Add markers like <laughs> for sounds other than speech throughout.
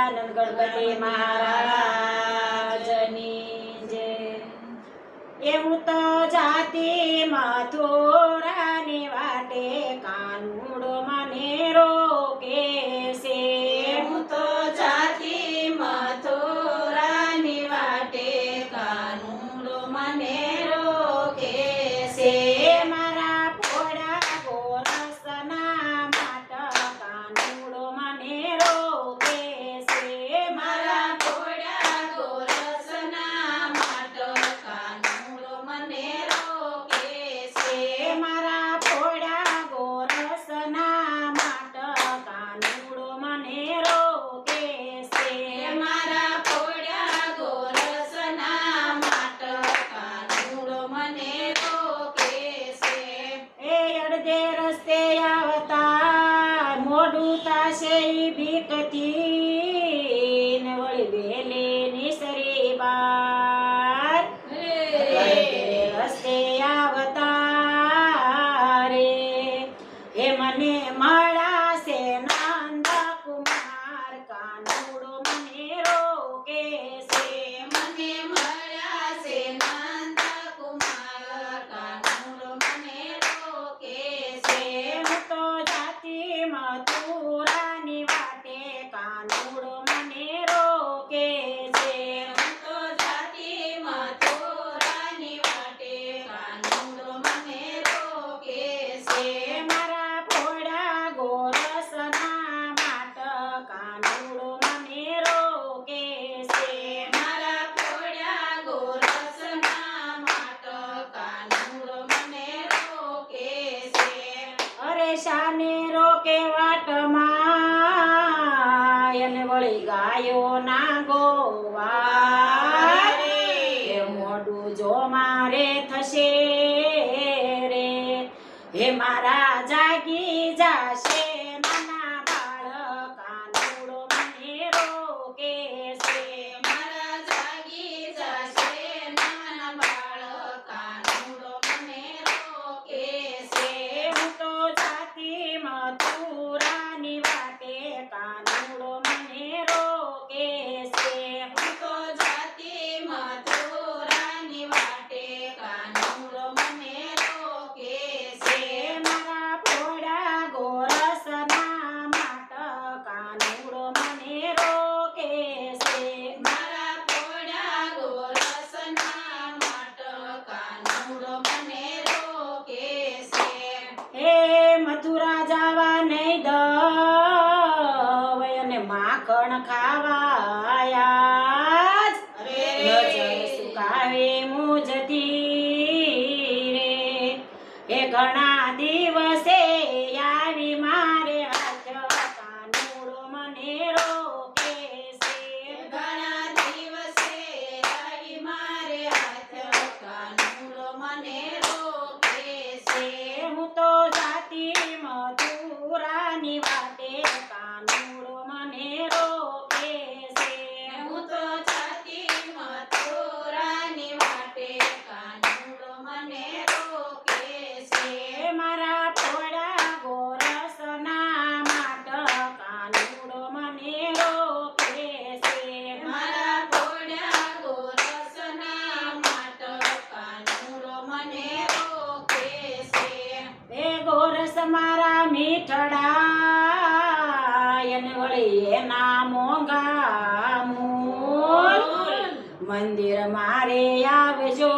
ગજાનંદ ગણપતિ મહારાજની જય એવું તો જાતિ માથું ભીકતી નવળ વેલે. દેવોના માખણ ખાવા ને વળી એના મોંઘા મૂલ મંદિર મારે આવજો.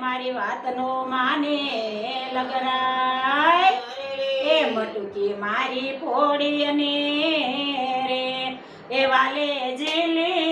મારી વાતનો માને લગરાય. એ મટુકી મારી ફોડી અને રે. એ વાલે જેલી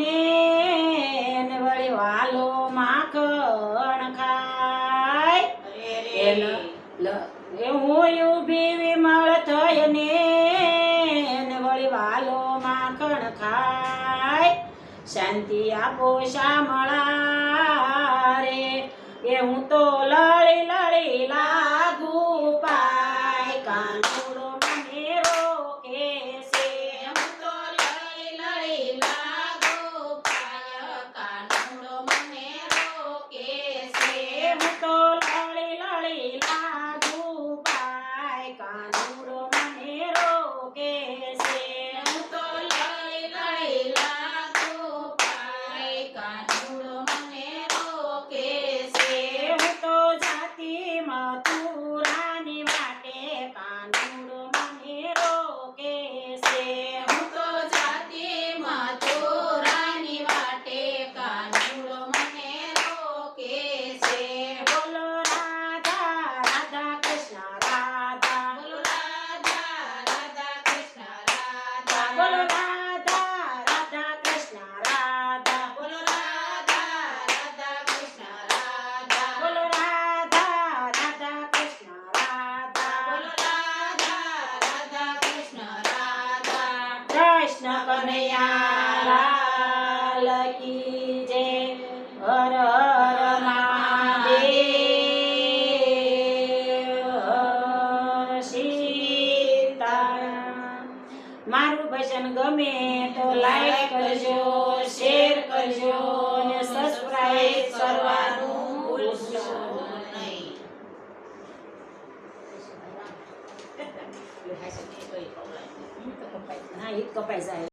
ને વળી વાલો માખણ ખાય. હું ઊભી વિમળ વળી વાલો માખણ શાંતિ આપો શામળા રે. એ હું તો લડી લડી લા કી જય મારું ભજન ગમે તો લાઈક કરજો શેર કરજો અને સબસ્ક્રાઇબ કરવાનું <laughs> જાય.